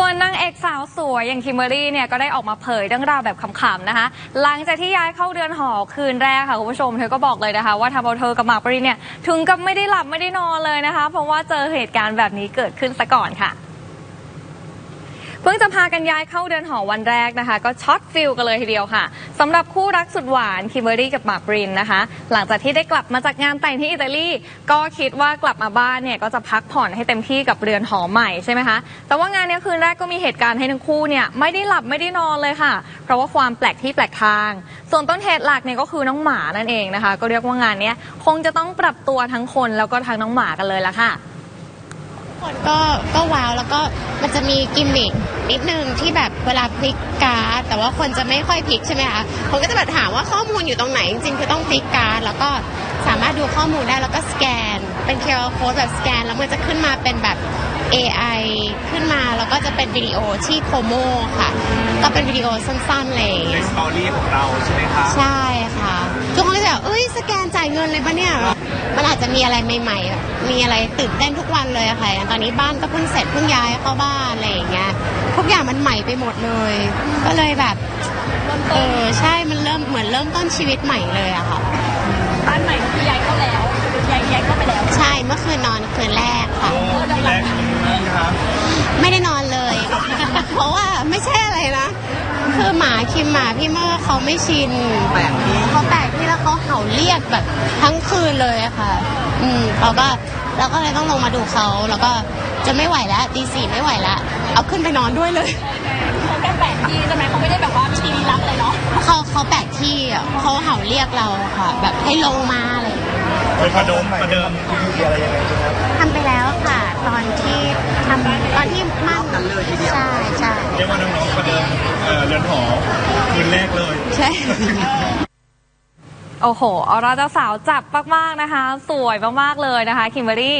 ส่วนนางเอกสาวสวยอย่างคิมเบอรี่เนี่ยก็ได้ออกมาเผยเรื่องราวแบบขำๆนะคะ หลังจากที่ย้ายเข้าเดือนหอคืนแรกค่ะคุณผู้ชมเธอก็บอกเลยนะคะ ว่าทำเอาเธอกับหมากปรินเนี่ยถึงกับไม่ได้หลับไม่ได้นอนเลยนะคะ เพราะว่าเจอเหตุการณ์แบบนี้เกิดขึ้นซะก่อนค่ะ เพิ่งจะพากันย้ายเข้าเดือนหอวันแรกนะคะ ก็ช็อตฟิลกันเลยทีเดียวค่ะสำหรับคู่รักสุดหวานคิมเบอรี่กับหมากปรินนะคะ หลังจากที่ได้กลับมาจากงานแต่งที่อิตาลีก็คิดว่ากลับมาบ้านเนี่ยก็จะพักผ่อนให้เต็มที่กับเรือนหอใหม่ใช่ไหมคะแต่ว่างานเนี้ยคืนแรกก็มีเหตุการณ์ให้ทั้งคู่เนี่ยไม่ได้หลับไม่ได้นอนเลยค่ะ เพราะว่าความแปลกที่แปลกทาง ส่วนต้นเหตุหลักเนี่ยก็คือน้องหมานั่นเองนะคะ ก็เรียกว่างานเนี้ยคงจะต้องปรับตัวทั้งคนแล้วก็ทั้งน้องหมากันเลยละค่ะ คนก็ก็ว้าวแล้วก็มันจะมีกิมมิคนิดนึงที่แบบเวลาพลิกการ์ดแต่ว่าคนจะไม่ค่อยพลิกใช่ไหมคะคนก็จะแบบถามว่าข้อมูลอยู่ตรงไหน จริงๆคือต้องพลิกการ์ดแล้วก็สามารถดูข้อมูลได้แล้วก็สแกน เป็น QR code แบบสแกน แล้วมันจะขึ้นมาเป็นแบบ AI ขึ้นมาแล้วก็จะเป็นวิดีโอที่โคโมค่ะ ก็เป็นวิดีโอสั้นๆเลยในสตอรี่ของเราใช่ไหมคะใช่ค่ะ เงินเลยปะเนี่ยมันอาจจะมีอะไรใหม่ๆแบบมีอะไรตื่นเต้นทุกวันเลยอะค่ะอย่างตอนนี้บ้านก็เพิ่งเสร็จเพิ่งย้ายเข้าบ้านอะไรอย่างเงี้ยทุกอย่างมันใหม่ไปหมดเลย ก็เลยแบบเออใช่มันเริ่มเหมือนเริ่มต้นชีวิตใหม่เลยอะค่ะบ้านใหม่ที่ย้ายเข้าแล้วย้ายย้ายเข้าไปแล้ว ใช่เมื่อคืนนอนคืนแรกค่ะโอ้ทีแรกนะครับไม่ได้นอนเลย เพราะว่าไม่ใช่อะไรนะ คือหมาคิมหมาพี่เมอร์เขาไม่ชินแปลกที่เขาแปลกที่แล้วเขาเห่าเรียกแบบทั้งคืนเลยอะค่ะ อืมเราก็เราก็เลยต้องลงมาดูเขาแล้วก็จะไม่ไหวแล้วตีสี่ไม่ไหวแล้วเอาขึ้นไปนอนด้วยเลยเขาแค่แปลกที่ใช่ไหมเขาไม่ได้แบบว่ามีทีวีรับเลยเนาะเขาเขาแปลกที่อะเขาเห่าเรียกเราอะค่ะ แบบให้ลงมาเลยเป็นประเดิมประเดิมอะไรยังไงครับทำไปแล้วค่ะ ตอนที่ทำตอนที่มั่น ใช่ โอ้โหออร่าเจ้าสาวจับมาก ๆ นะคะ สวยมาก ๆ เลยนะคะ คิมเบอรรี่